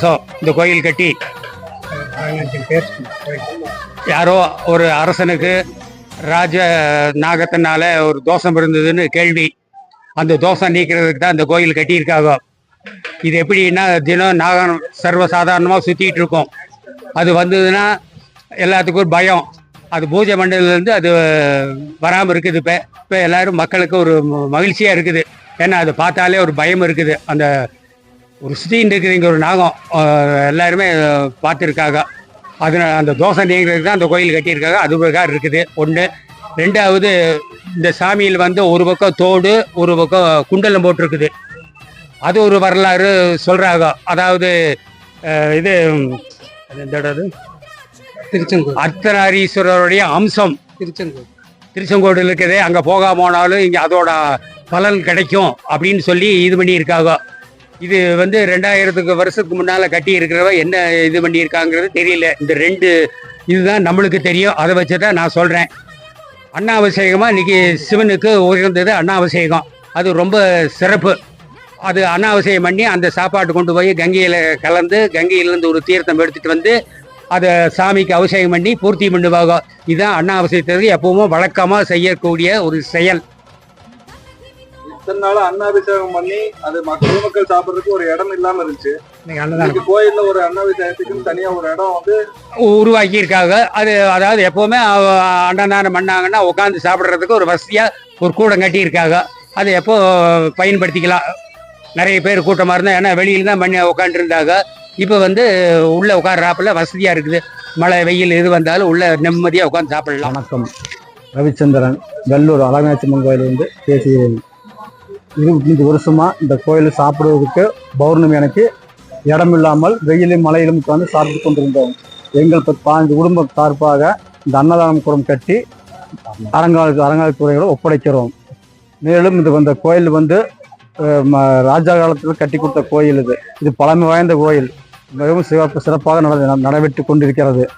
வருஷம் இந்த கோயில் கட்டி. யாரோ ஒரு அரசனுக்கு ராஜ நாகத்தினால ஒரு தோஷம் இருந்ததுன்னு கேள்வி. அந்த தோஷம் நீக்கிறதுக்கு தான் இந்த கோயில் கட்டியிருக்காங்க இது எப்படின்னா தினம் நாகம் சர்வசாதாரணமாக சுற்றிட்டு இருக்கோம். அது வந்ததுன்னா எல்லாத்துக்கும் ஒரு பயம். அது பூஜை மண்டலேருந்து அது வராமல் இருக்குது. இப்போ இப்போ எல்லாரும் மக்களுக்கு ஒரு மகிழ்ச்சியாக இருக்குது. ஏன்னா அதை பார்த்தாலே ஒரு பயம் இருக்குது. அந்த ஒரு சுத்தின்னு இருக்குது இங்கே ஒரு நாகம் எல்லாருமே பார்த்துருக்காங்க அதனால அந்த தோசை நீங்கிறதுக்கு தான் அந்த கோயில் கட்டியிருக்காங்க. அது பிரகாரம் இருக்குது. ஒன்று ரெண்டாவது இந்த சாமியில் வந்து ஒரு பக்கம் தோடு ஒரு பக்கம் குண்டலம் போட்டிருக்குது. அது ஒரு வரலாறு சொல்கிறாங்க அதாவது இது அது எந்த இடம் அது? திருச்செங்கோடு. அர்த்தநாரீஸ்வரருடைய அம்சம். திருச்செங்கோடு. திருச்செங்கோடு இருக்குது. அங்கே போகாம போனாலும் இங்கே அதோட பலன் கிடைக்கும் அப்படின்னு சொல்லி இது பண்ணியிருக்காங்க இது வந்து ரெண்டாயிரத்துக்கு வருஷத்துக்கு முன்னால் கட்டி இருக்கிறவ என்ன இது பண்ணியிருக்காங்கிறது தெரியல. இந்த ரெண்டு இதுதான் நம்மளுக்கு தெரியும். அதை வச்சு தான் நான் சொல்கிறேன் அண்ணாபிஷேகமாக இன்னைக்கு சிவனுக்கு உயர்ந்தது அண்ணாபிஷேகம் அது ரொம்ப சிறப்பு. அது அண்ணாபிஷேகம் பண்ணி அந்த சாப்பாடு கொண்டு போய் கங்கையில் கலந்து கங்கையிலேருந்து ஒரு தீர்த்தம் எடுத்துகிட்டு வந்து அதை சாமிக்கு அபிஷேகம் பண்ணி பூர்த்தி பண்ணுவாங்க. இதுதான் அண்ணாபிஷேகத்துக்கு எப்பவும் வழக்கமாக செய்யக்கூடிய ஒரு செயல். இத்தனை நாள் அன்னாபிஷேகம் பண்ணி அது மக்க- பொதுமக்கள் சாப்பிடுறதுக்கு ஒரு இடம் இல்லாம இருந்துச்சு. இன்னைக்கு கோயில்ல ஒரு அன்னாபிஷேகத்துக்குன்னு தனியா ஒரு இடம் வந்து உருவாக்கியிருக்காங்க. அது அதாவது எப்போவுமே அன்னதானம் பண்ணாங்கன்னா உட்காந்து சாப்பிட்றதுக்கு ஒரு வசதியாக ஒரு கூடம் கட்டியிருக்காங்க. அதை எப்போ பயன்படுத்திக்கலாம். நிறைய பேர் கூட்டமாக இருந்தால் ஏன்னா வெளியில் தான் பண்ணி உட்காந்துருந்தாங்க இப்போ வந்து உள்ளே உட்கார்றாப்புல வசதியாக இருக்குது. மழை வெயில் எது வந்தாலும் உள்ள நிம்மதியாக உட்காந்து சாப்பிடலாம். வணக்கம். ரவிச்சந்திரன் வெள்ளூர் அழகாட்சியம்மன் கோயிலிருந்து பேசுகிறேன். இருபத்தஞ்சு வருஷமா இந்த கோயில் சாப்பிடுவதற்கு பௌர்ணமி அன்னைக்கு இடம் இல்லாமல் வெயிலும் மழையிலும் உட்காந்து சாப்பிட்டு கொண்டிருந்தோம். எங்கள் பத்து பாஞ்சு குடும்ப சார்பாக இந்த அன்னதானம் கூடம் கட்டி அரங்கால அரங்காலத்துறைகளை ஒப்படைக்கிறோம். மேலும் இது இந்த கோயில் வந்து ம- ராஜா காலத்தில் கட்டி கொடுத்த கோயில் இது. இது பழமை வாய்ந்த கோயில். மிகவும் சிறப்பு சிறப்பாக நட நடைபெற்று கொண்டிருக்கிறது.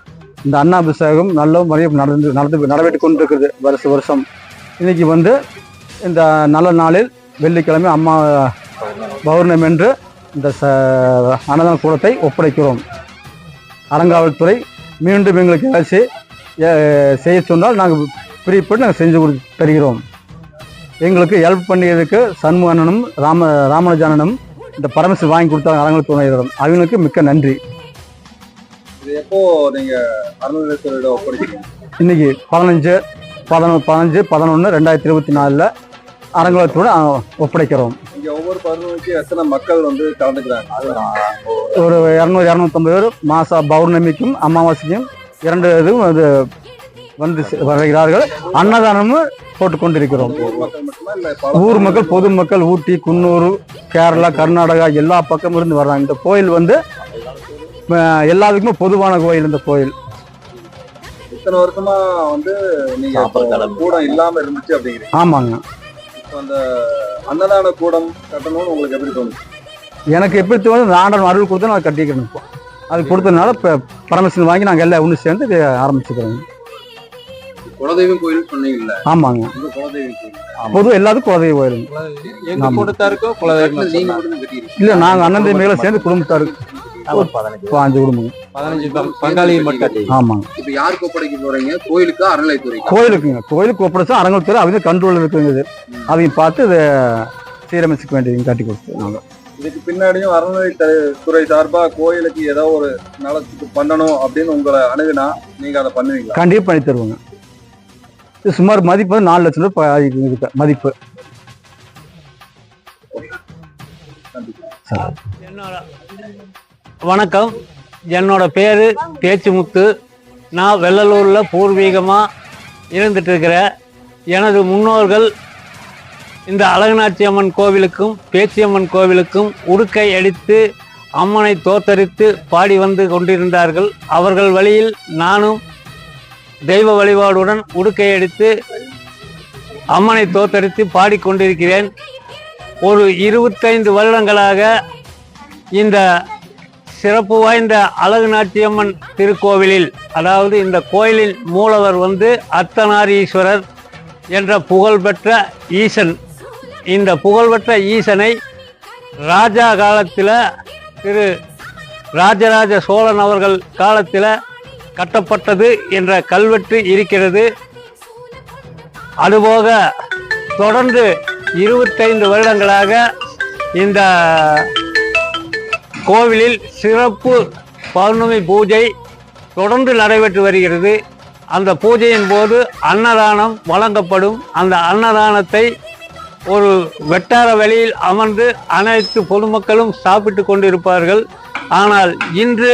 இந்த அன்னாபிஷேகம் நல்ல முறையில் நடந்து நடந்து நடைபெற்று கொண்டிருக்கிறது வருஷ வருஷம். இன்னைக்கு வந்து இந்த நல்ல நாளில் வெள்ளிக்கிழமை அம்மா பௌர்ணமி என்று இந்த ச அன்னதான கூடத்தை ஒப்படைக்கிறோம். அறங்காவல்துறை மீண்டும் எங்களுக்கு ஏதாச்சும் அஹ், செய்ய சொன்னால் நாங்கள் பிரிப்பட்டு நாங்கள் செஞ்சு கொடு தருகிறோம். எங்களுக்கு ஹெல்ப் பண்ணியதுக்கு சண்முகனும் ராம ராமனுஜானனும் இந்த பரமசி வாங்கி கொடுத்தாங்க அறங்காவல்துறையிடம் அவங்களுக்கு மிக்க நன்றி. எப்போ நீங்க அருணேஸ்வரோட ஒப்படைக்கிறீங்க? இன்னைக்கு பதினஞ்சு பதினொன்று பதினஞ்சு பதினொன்று ரெண்டாயிரத்தி இருபத்தி நாலில் அரங்கலத்தோடு ஒப்படைக்கிறோம். இங்க ஒவ்வொரு பருவமுக்கும் எத்தனை மக்கள் வந்து கலந்துக்கிறாங்க? ஒரு இரநூறு இரநூத்தம்பது பேர் மாச பௌர்ணமிக்கும் அமாவாசைக்கும் இரண்டு இதுவும் அது வந்து வருகிறார்கள். அன்னதானமும் போட்டுக் கொண்டிருக்கிறோம். ஊர் மக்கள் பொதுமக்கள் ஊட்டி குன்னூர் கேரளா கர்நாடகா எல்லா பக்கமும் இருந்து வர்றாங்க. இந்த கோயில் வந்து எல்லாத்துக்குமே பொதுவான கோயில் இந்த கோயில். இத்தனை வருஷமா வந்து நீங்க கூடம் இல்லாம இருந்துச்சு அப்படிங்கிறீங்க. ஆமாங்க. அந்த அன்னதான கூடம் கட்டணும்னு உங்களுக்கு எப்படி தோணுச்சு எனக்கு எப்படி தோணுது ஆண்டவன் அருள் கொடுத்து நான் கட்டிக்கிறேன் இப்போ. அது கொடுத்ததுனால இப்போ பரமசிவன் வாங்கி நாங்கள் எல்லாம் ஒன்று சேர்ந்து இதை ஆரம்பிச்சுக்கிறோங்க குலதெய்வம் கோயில் சொன்னீங்கல்ல? ஆமாங்க. இந்த குலதெய்வம் கோயில்? பொது எல்லாத்துக்கும் குலதெய்வ. கொடுத்தாருக்கோ குலதெய்வம். கட்டியிருக்கீங்க இல்லை நாங்கள் அண்ணன் தம்பிகளை சேர்ந்து குடும்பத்தாரு இப்போ அஞ்சு குடும்பங்க பதினஞ்சு பங்காளி மட்டும் ஆமாங்க இப்ப யாருக்கு ஒப்படைக்க போறீங்க? கோயிலுக்கா அறநிலைத்துறைக்கா கோயிலுக்குங்க. கோயிலுக்கு ஒப்படைச்சா அரங்கத்துறை அவங்க கண்ட்ரோல் இருக்குங்க அவங்க பார்த்து இதை சீரமைச்சுக்க வேண்டியது கட்டி கொடுத்து நாங்கள் இதுக்கு பின்னாடியும் அறநிலைத்துறை சார்பா கோயிலுக்கு ஏதோ ஒரு நலத்துக்கு பண்ணணும் அப்படின்னு உங்களை அணுகுனா நீங்க அதை பண்ணுவீங்களா? கண்டிப்பாக பண்ணி தருவோங்க. இது சுமார் மதிப்பு நாலு லட்சம் ரூபாய் மதிப்பு. என்னோட வணக்கம். என்னோட பேர் பேச்சுமுத்து நான் வெள்ளலூரில் பூர்வீகமாக இருந்துட்டுருக்கிறேன் எனது முன்னோர்கள் இந்த அழகநாச்சி அம்மன் கோவிலுக்கும் பேச்சியம்மன் கோவிலுக்கும் உடுக்கை அடித்து அம்மனை தோத்தரித்து பாடி வந்து கொண்டிருந்தார்கள். அவர்கள் வழியில் நானும் தெய்வ வழிபாடுடன் உடுக்கை அடித்து அம்மனை தோத்தரித்து பாடிக்கொண்டிருக்கிறேன் ஒரு இருபத்தைந்து வருடங்களாக இந்த சிறப்பு வாய்ந்த அழகு நாட்டியம்மன் திருக்கோவிலில் அதாவது இந்த கோயிலின் மூலவர் வந்து அர்த்தநாரீஸ்வரர் என்ற புகழ்பெற்ற ஈசன். இந்த புகழ்பெற்ற ஈசனை ராஜா காலத்தில் திரு ராஜராஜ சோழன் அவர்கள் காலத்தில் கட்டப்பட்டது என்ற கல்வெட்டு இருக்கிறது. அதுபோக தொடர்ந்து இருபத்தைந்து வருடங்களாக இந்த கோவிலில் சிறப்பு பௌர்ணமி பூஜை தொடர்ந்து நடைபெற்று வருகிறது. அந்த பூஜையின் போது அன்னதானம் வழங்கப்படும். அந்த அன்னதானத்தை ஒரு வெட்டார வெளியில் அமர்ந்து அனைத்து பொதுமக்களும் சாப்பிட்டு கொண்டிருப்பார்கள். ஆனால் இன்று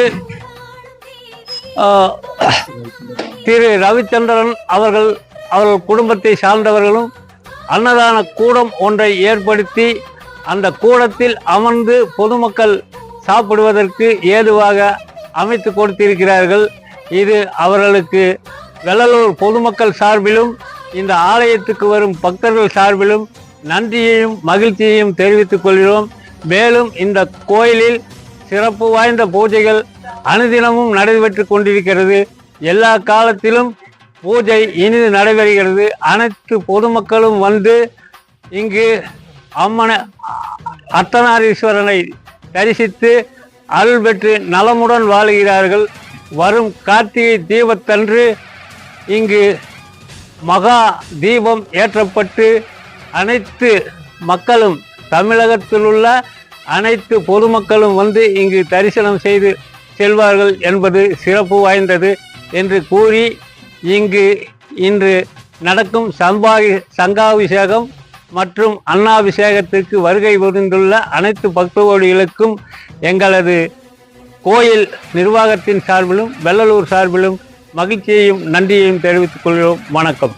திரு ரவிச்சந்திரன் அவர்கள் அவர்கள் குடும்பத்தை சார்ந்தவர்களும் அன்னதான கூடம் ஒன்றை ஏற்படுத்தி அந்த கூடத்தில் அமர்ந்து பொதுமக்கள் சாப்பிடுவதற்கு ஏதுவாக அமைத்து கொடுத்திருக்கிறார்கள். இது அவர்களுக்கு வெள்ளலூர் பொதுமக்கள் சார்பிலும் இந்த ஆலயத்துக்கு வரும் பக்தர்கள் சார்பிலும் நன்றியையும் மகிழ்ச்சியையும் தெரிவித்துக் கொள்கிறோம். மேலும் இந்த கோயிலில் சிறப்பு வாய்ந்த பூஜைகள் அனுதினமும் நடைபெற்று கொண்டிருக்கிறது. எல்லா காலத்திலும் பூஜை இனிது நடைபெறுகிறது. அனைத்து பொதுமக்களும் வந்து இங்கு அம்மன அர்த்தநாரீஸ்வரனை தரிசித்து அருள் பெற்று நலமுடன் வாழுகிறார்கள். வரும் கார்த்திகை தீபத்தன்று இங்கு மகா தீபம் ஏற்றப்பட்டு அனைத்து மக்களும் தமிழகத்தில் உள்ள அனைத்து பொதுமக்களும் வந்து இங்கு தரிசனம் செய்து செல்வார்கள் என்பது சிறப்பு வாய்ந்தது என்று கூறி இங்கு இன்று நடக்கும் சம்பாகி சங்காபிஷேகம் மற்றும் அன்னாபிஷேகத்திற்கு வருகை புரிந்துள்ள அனைத்து பக்தகோடிகளுக்கும் எங்களது கோயில் நிர்வாகத்தின் சார்பிலும் வெள்ளலூர் சார்பிலும் மகிழ்ச்சியையும் நன்றியையும் தெரிவித்துக் கொள்கிறோம். வணக்கம்.